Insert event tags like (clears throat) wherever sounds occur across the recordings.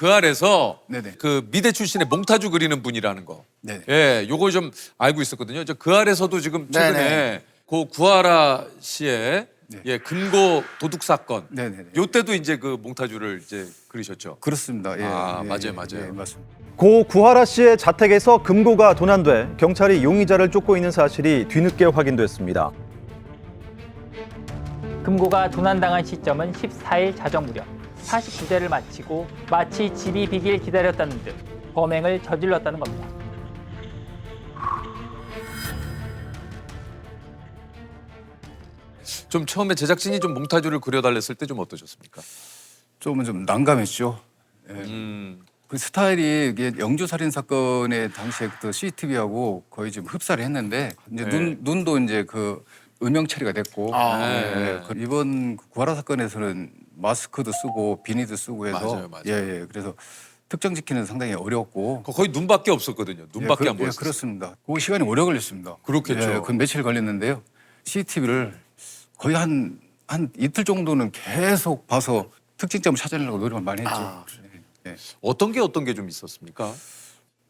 그 아래서 네네. 그 미대 출신의 몽타주 그리는 분이라는 거. 네네. 예, 요거 좀 알고 있었거든요. 저 그 아래서도 지금 최근에 네네. 고 구하라 씨의 네. 예, 금고 도둑 사건. 네네네. 요 때도 이제 그 몽타주를 이제 그리셨죠. 그렇습니다. 예, 아, 예, 맞아요, 예, 맞아요. 예, 맞습니다. 고 구하라 씨의 자택에서 금고가 도난돼 경찰이 용의자를 쫓고 있는 사실이 뒤늦게 확인됐습니다. 금고가 도난당한 시점은 14일 자정 무렵 49대를 마치고 마치 집이 비길 기다렸다는 듯 범행을 저질렀다는 겁니다. 좀 처음에 제작진이 좀 몽타주를 그려달랬을 때 좀 어떠셨습니까? 조금은 좀 난감했죠. 예. 음, 그 스타일이 이게 영주 살인 사건의 당시에 그 CCTV하고 거의 지금 흡사를 했는데 이제 네. 눈 눈도 이제 그 음영 처리가 됐고 아. 예, 네. 예. 그 이번 구하라 사건에서는 마스크도 쓰고 비니도 쓰고 해서 맞아요, 맞아요. 예, 예. 그래서 특정 짓기는 상당히 어려웠고 거- 거의 눈밖에 없었거든요. 눈밖에 예, 안 그, 예, 보였어요. 그렇습니다. 그 시간이 오래 걸렸습니다. 그렇겠죠. 예, 그 며칠 걸렸는데요. CCTV를 거의 한, 한 이틀 정도는 계속 봐서 특징점을 찾아내려고 노력을 많이 했죠. 아, 예, 예. 어떤 게 어떤 게 좀 있었습니까?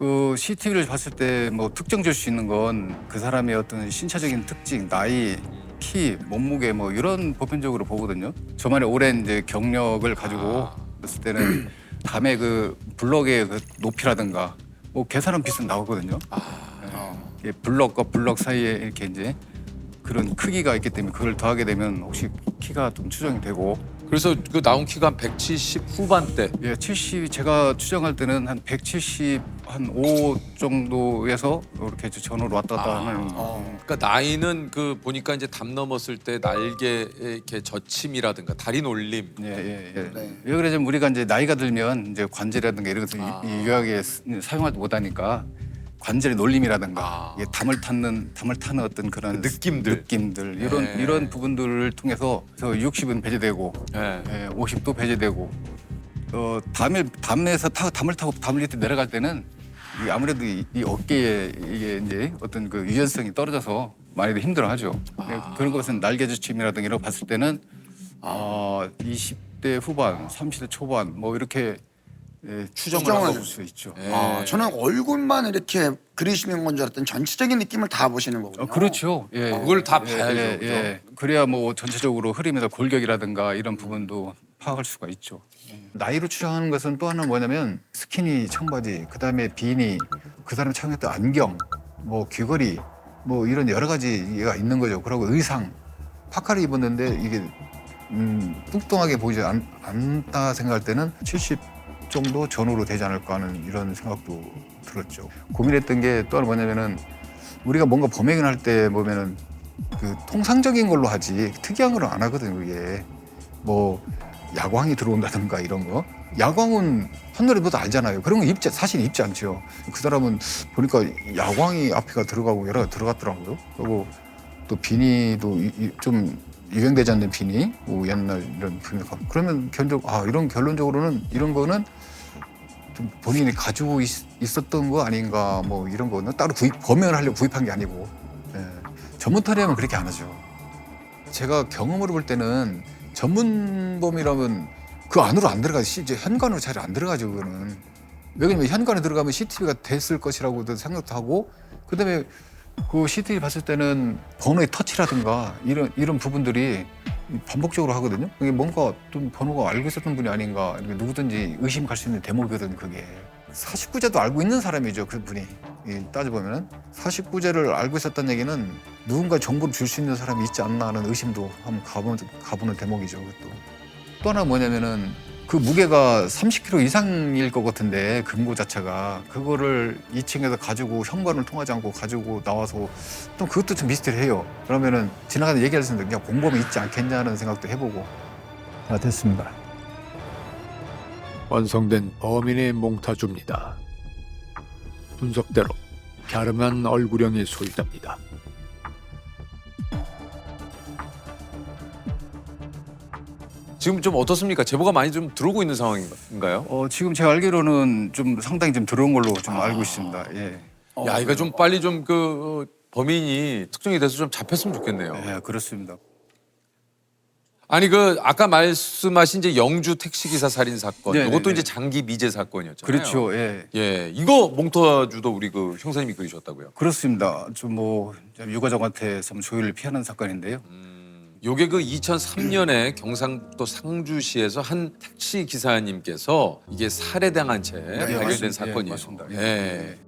그 CCTV를 봤을 때 뭐 특정 줄 수 있는 건 그 사람의 어떤 신체적인 특징, 나이, 키, 몸무게 뭐 이런 보편적으로 보거든요. 저만의 오랜 이제 경력을 가지고 아. 봤을 때는 (clears throat) 밤에 그 블럭의 그 높이라든가 뭐 계산은 비슷 나오거든요. 예, 블럭과 블럭 사이에 이렇게 이제 그런 크기가 있기 때문에 그걸 더하게 되면 혹시 키가 좀 추정이 되고 그래서 그 나온 키가 한 170 후반대. 예, 70 제가 추정할 때는 한 170 한 5 정도에서 이렇게 이제 전후로 왔다 갔다 하는 그러니까 나이는 그 보니까 이제 담 넘었을 때 날개의 이렇게 젖힘이라든가 다리 놀림. 예, 예, 예. 네. 왜 그러냐면 우리가 이제 나이가 들면 이제 관절이라든가 이런 것을 아. 이- 유효하게 쓰- 사용하지 못하니까 관절의 놀림이라든가 아. 이게 담을 타는 담을 타는 어떤 그런 그 느낌들. 느낌들 이런 네. 이런 부분들을 통해서 그래서 60은 배제되고 예. 예, 50도 배제되고 어 담을 담에서 타, 담을 타고 담을 밑에 내려갈 때는 이 아무래도 이, 이 어깨에 이게 이제 어떤 그 유연성이 떨어져서 많이들 힘들어하죠. 예, 그런 것은 날개주침이라든가 이런 거 봤을 때는 아 20대 후반, 30대 초반 뭐 이렇게 예, 추정을 추정을 해볼 수 있죠. 예. 아, 저는 얼굴만 이렇게 그리시는 건 줄 알았더니 전체적인 느낌을 다 보시는 거군요. 어, 그렇죠. 예. 그걸 다 예, 봐야죠, 예, 그죠? 예. 그래야 뭐 전체적으로 흐름이나 골격이라든가 이런 부분도 파악할 수가 있죠. 나이로 추정하는 것은 또 하나 뭐냐면 스키니 청바지, 그 다음에 비니, 그 사람이 착용했던 안경, 뭐 귀걸이, 뭐 이런 여러 가지가 있는 거죠. 그리고 의상, 파카를 입었는데 이게 음, 뚱뚱하게 보이지 않, 않다 생각할 때는 70 정도 전후로 되지 않을까 하는 이런 생각도 들었죠. 고민했던 게 또 하나 뭐냐면은 우리가 뭔가 범행을 할 때 보면은 그 통상적인 걸로 하지 특이한 걸안 하거든요. 그게 뭐 야광이 들어온다든가 이런 거. 야광은 한눈에 봐도 알잖아요. 그런 거 입지 사실 입지 않죠. 그 사람은 보니까 야광이 앞에가 들어가고 여러 가 들어갔더라고요. 그리고 또 비니도 이- 이- 좀 유행되지 않는 비니, 뭐 옛날 이런 비니. 그러면 견적 아 이런 결론적으로는 이런 거는 좀 본인이 가지고 있, 었던거 아닌가 뭐 이런 거는 따로 구입 범행을 하려고 구입한 게 아니고 예. 전문터리하면 그렇게 안 하죠. 제가 경험으로 볼 때는 전문범이라면 그 안으로 안 들어가지 이제 현관으로 잘 안 들어가죠 그거는 왜냐면 현관에 들어가면 CCTV가 됐을 것이라고도 생각도 하고 그다음에 그 CCTV 봤을 때는 번호의 터치라든가 이런 이런 부분들이 반복적으로 하거든요. 그게 뭔가 좀 번호가 알고 있었던 분이 아닌가 이렇게 누구든지 의심 갈 수 있는 대목이거든 그게. 49제도 알고 있는 사람이죠 그 분이 이 따져보면 49제를 알고 있었다는 얘기는 누군가 정보를 줄 수 있는 사람이 있지 않나 하는 의심도 한번 가보는, 가보는 대목이죠 그것도 또 하나 뭐냐면은 그 무게가 30kg 이상일 것 같은데 금고 자체가 그거를 2층에서 가지고 현관을 통하지 않고 가지고 나와서 또 그것도 좀 미스터리해요 그러면은 지나가다 얘기할 수 있는데 그냥 공범이 있지 않겠냐는 생각도 해보고 다 됐습니다. 완성된 범인의 몽타주입니다. 분석대로 갸름한 얼굴형이 소유됩니다. 지금 좀 어떻습니까? 제보가 많이 좀 들어오고 있는 상황인가요? 어, 지금 제가 알기로는 좀 상당히 좀 들어온 걸로 좀 알고 있습니다 예. 야, 이거 좀 빨리 좀 그 범인이 특정이 돼서 좀 잡혔으면 좋겠네요. 예, 그렇습니다 아니 그 아까 말씀하신 이제 영주 택시 기사 살인 사건 네, 이것도 네, 이제 네. 장기 미제 사건이었잖아요. 그렇죠. 예. 예, 이거 몽타주도 우리 그 형사님이 그리셨다고요. 그렇습니다. 좀 뭐 유가족한테 좀 조율을 피하는 사건인데요. 요게 그 2003년에 경상도 상주시에서 한 택시 기사님께서 이게 살해당한 채 발견된 맞습니다. 사건이에요. 예. 예. 예.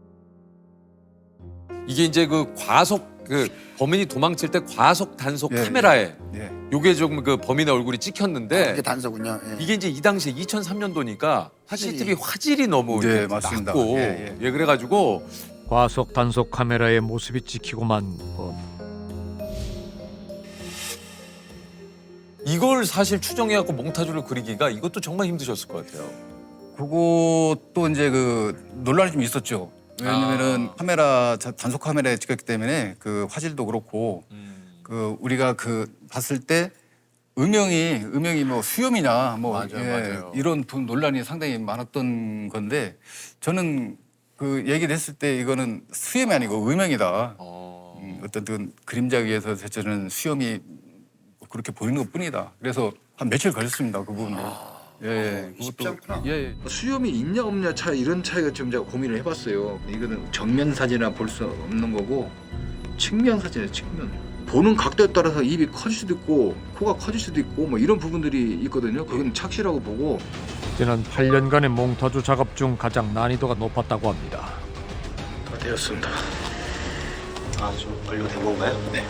이게 이제 그 과속 그 범인이 도망칠 때 과속 단속 예, 카메라에 예. 요게 좀그 범인의 얼굴이 찍혔는데 이게 단서군요. 예. 이게 이제 이 당시에 2003년도니까 화질이. CCTV 화질이 너무 네, 이렇게 맞습니다. 낮고 예, 예, 예. 그래가지고 과속 단속 카메라의 모습이 찍히고만 범. 이걸 사실 추정해갖고 몽타주를 그리기가 이것도 정말 힘드셨을 것 같아요. 그것도 이제 그 논란이 좀 있었죠. 왜냐면은 아. 카메라 자- 단속 카메라에 찍혔기 때문에 그 화질도 그렇고 그 우리가 그 봤을 때 음영이 음영이 뭐 수염이냐 뭐 맞아요, 맞아요. 이런 부- 논란이 상당히 많았던 건데 저는 그 얘기를 했을 때 이거는 수염이 아니고 음영이다. 어. 음, 어떤 그 그림자 위에서 저는 수염이 그렇게 보이는 것 뿐이다. 그래서 한 며칠 걸렸습니다 그 부분은. 예, 예. 쉽지 않구나. 예, 예. 수염이 있냐 없냐 차이 이런 차이가 좀 제가 고민을 해봤어요. 이거는 정면 사진이나 볼 수 없는 거고 측면 사진이에요. 측면. 보는 각도에 따라서 입이 커질 수도 있고 코가 커질 수도 있고 뭐 이런 부분들이 있거든요. 그건 착시라고 보고 지난 8년간의 몽타주 작업 중 가장 난이도가 높았다고 합니다. 다 되었습니다. 아, 좀 완료된 건가요? 네.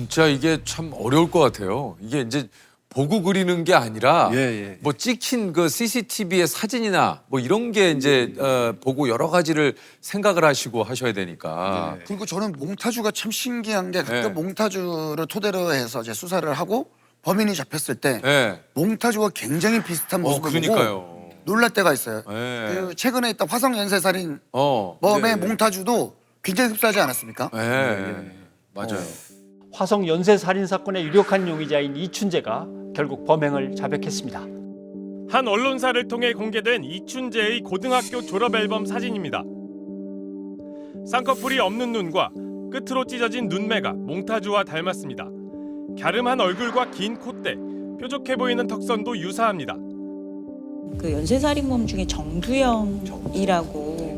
진짜 이게 참 어려울 것 같아요. 이게 이제 보고 그리는 게 아니라 예, 예. 뭐 찍힌 그 CCTV의 사진이나 뭐 이런 게 이제 어, 보고 여러 가지를 생각을 하시고 하셔야 되니까. 네. 그리고 저는 몽타주가 참 신기한 게 가끔 네. 몽타주를 토대로 해서 이제 수사를 하고 범인이 잡혔을 때 예. 몽타주와 굉장히 비슷한 어, 모습을 보고 그러니까요. 놀랄 때가 있어요. 예. 그 최근에 있던 화성 연쇄살인 어. 범의 네. 몽타주도 굉장히 흡사하지 않았습니까? 예. 예. 맞아요. 화성 연쇄 살인 사건의 유력한 용의자인 이춘재가 결국 범행을 자백했습니다. 한 언론사를 통해 공개된 이춘재의 고등학교 졸업 앨범 사진입니다. 쌍꺼풀이 없는 눈과 끝으로 찢어진 눈매가 몽타주와 닮았습니다. 갸름한 얼굴과 긴 콧대, 뾰족해 보이는 턱선도 유사합니다. 그 연쇄살인범 중에 정두영이라고